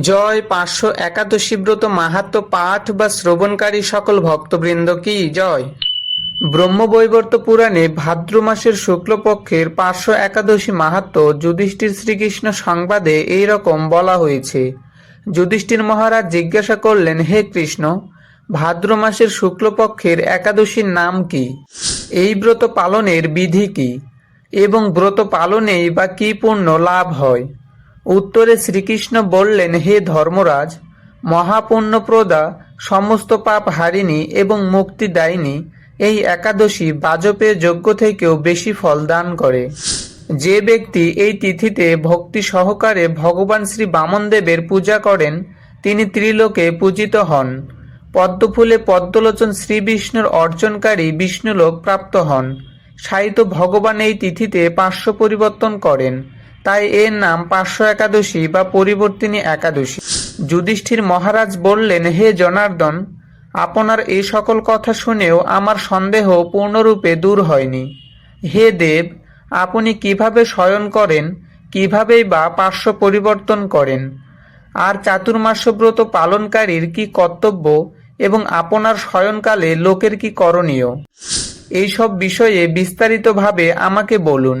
জয় পাঁচশো একাদশী ব্রত মাহাত্ম পাঠ বা শ্রবণকারী সকল ভক্তবৃন্দ কি? জয়। ব্রহ্মবৈবর্ত পুরাণে ভাদ্র মাসের শুক্লপক্ষের পাঁচশো একাদশী মাহাত্ম যুধিষ্ঠির শ্রীকৃষ্ণ সংবাদে এই রকম বলা হয়েছে। যুধিষ্ঠির মহারাজ জিজ্ঞাসা করলেন, হে কৃষ্ণ, ভাদ্র মাসের শুক্লপক্ষের একাদশীর নাম কি? এই ব্রত পালনের বিধি কি? এবং ব্রত পালনেই বা কি পুণ্য লাভ হয়? উত্তরে শ্রীকৃষ্ণ বললেন, হে ধর্মরাজ, মহাপুণ্যপ্রদা, সমস্ত পাপ হারিনি এবং মুক্তি দায়নি, এই একাদশী বাজপেয় যজ্ঞ থেকেও বেশি ফল দান করে। যে ব্যক্তি এই তিথিতে ভক্তি সহকারে ভগবান শ্রী বামনদেবের পূজা করেন, তিনি ত্রিলোকে পূজিত হন। পদ্মফুলে পদ্মলোচন শ্রী বিষ্ণুর অর্জনকারী বিষ্ণুলোক প্রাপ্ত হন। সাহিত্য ভগবান এই তিথিতে পার্শ্ব পরিবর্তন করেন। তাই এর নাম পার্শ্ব একাদশী বা পরিবর্তিনী একাদশী। যুধিষ্ঠির মহারাজ বললেন, হে জনার্দন, আপনার এই সকল কথা শুনেও আমার সন্দেহ পূর্ণরূপে দূর হয়নি। হে দেব, আপনি কীভাবে শয়ন করেন, কিভাবেই বা পার্শ্ব পরিবর্তন করেন? আর চাতুর্মাস্যব্রত পালনকারীর কি কর্তব্য এবং আপনার শয়নকালে লোকের কি করণীয়? এইসব বিষয়ে বিস্তারিতভাবে আমাকে বলুন।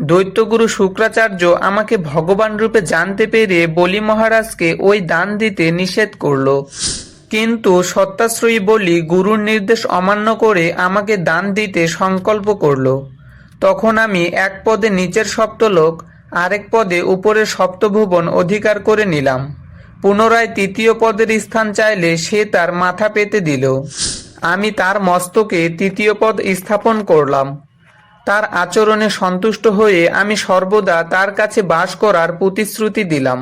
দৈত্যগুরু শুক্রাচার্য আমাকে ভগবান রূপে জানতে পেরে বলি মহারাজকে ওই দান দিতে নিষেধ করল। কিন্তু সত্যাশ্রয়ী বলি গুরুর নির্দেশ অমান্য করে আমাকে দান দিতে সংকল্প করল। তখন আমি এক পদে নিচের সপ্তলোক, আরেক পদে উপরের সপ্তভুবন অধিকার করে নিলাম। পুনরায় তৃতীয় পদের স্থান চাইলে সে তার মাথা পেতে দিল। আমি তার মস্তকে তৃতীয় পদ স্থাপন করলাম। তার আচরণে সন্তুষ্ট হয়ে আমি সর্বদা তার কাছে বাস করার প্রতিশ্রুতি দিলাম।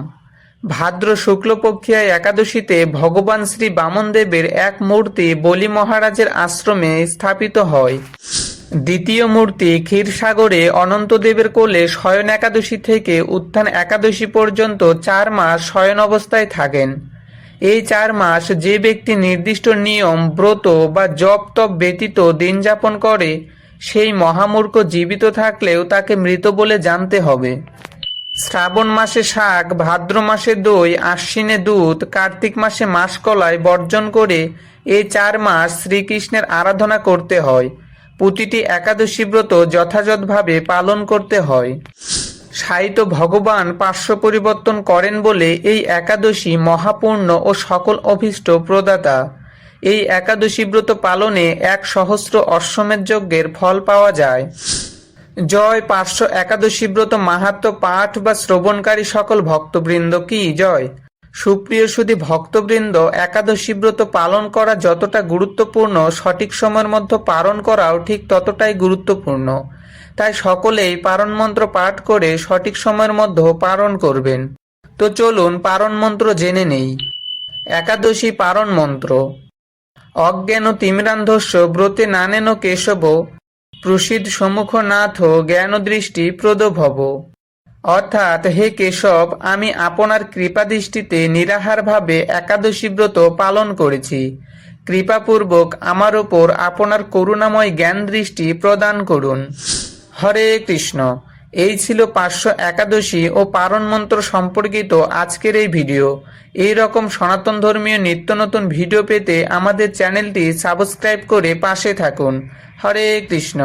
ভাদ্র শুক্লপক্ষিয়া একাদশীতে ভগবান শ্রী বামনদেবের এক মূর্তি বলি মহারাজের আশ্রমে স্থাপিত হয়। দ্বিতীয় মূর্তি ক্ষীরসাগরে অনন্তদেবের কোলে শয়ন একাদশী থেকে উত্থান একাদশী পর্যন্ত চার মাস শয়ন অবস্থায় থাকেন। এই চার মাস যে ব্যক্তি নির্দিষ্ট নিয়ম, ব্রত বা জপ তপ ব্যতীত দিন যাপন করে সেই মহামূর্খ জীবিত থাকলেও তাকে মৃত বলে জানতে হবে। শ্রাবণ মাসে শাক, ভাদ্র মাসে দই, আশ্বিনে দুধ, কার্তিক মাসে মাসকলাই বর্জন করে এই চার মাস শ্রীকৃষ্ণের আরাধনা করতে হয়। প্রতিটি একাদশী ব্রত যথাযথভাবে পালন করতে হয়। সাহিত্য ভগবান পার্শ্ব পরিবর্তন করেন বলে এই একাদশী মহাপূর্ণ ও সকল অভীষ্ট প্রদাতা। এই একাদশী ব্রত পালনে এক সহস্র অশ্বমেধ যজ্ঞের ফল পাওয়া যায়। জয় পার্শ্ব একাদশী ব্রত মাহাত্ম পাঠ বা শ্রবণকারী সকল ভক্তবৃন্দ কি? জয়। সুপ্রিয় সুধী ভক্তবৃন্দ, একাদশী ব্রত পালন করা যতটা গুরুত্বপূর্ণ, সঠিক সময়ের মধ্যে পালন করাও ঠিক ততটাই গুরুত্বপূর্ণ। তাই সকলেই পারণ মন্ত্র পাঠ করে সঠিক সময়ের মধ্যে পালন করবেন। তো চলুন পারণ মন্ত্র জেনে নেই। একাদশী পারণ মন্ত্র। অজ্ঞান তিমিরান্ধস্য, ব্রতে নানেন কেশব, প্রসিদ্ধ জ্ঞান দৃষ্টি প্রদভব। অর্থাৎ, হে কেশব, আমি আপনার কৃপা কৃপাদৃষ্টিতে নিরাহারভাবে একাদশী ব্রত পালন করেছি। কৃপাপূর্বক আমার ওপর আপনার করুণাময় জ্ঞান দৃষ্টি প্রদান করুন। হরে কৃষ্ণ। এই ছিল পাঁচশো একাদশী ও পারণ মন্ত্র সম্পর্কিত আজকের এই ভিডিও। এই রকম সনাতন ধর্মীয় নিত্য নতুন ভিডিও পেতে আমাদের চ্যানেলটি সাবস্ক্রাইব করে পাশে থাকুন। হরে কৃষ্ণ।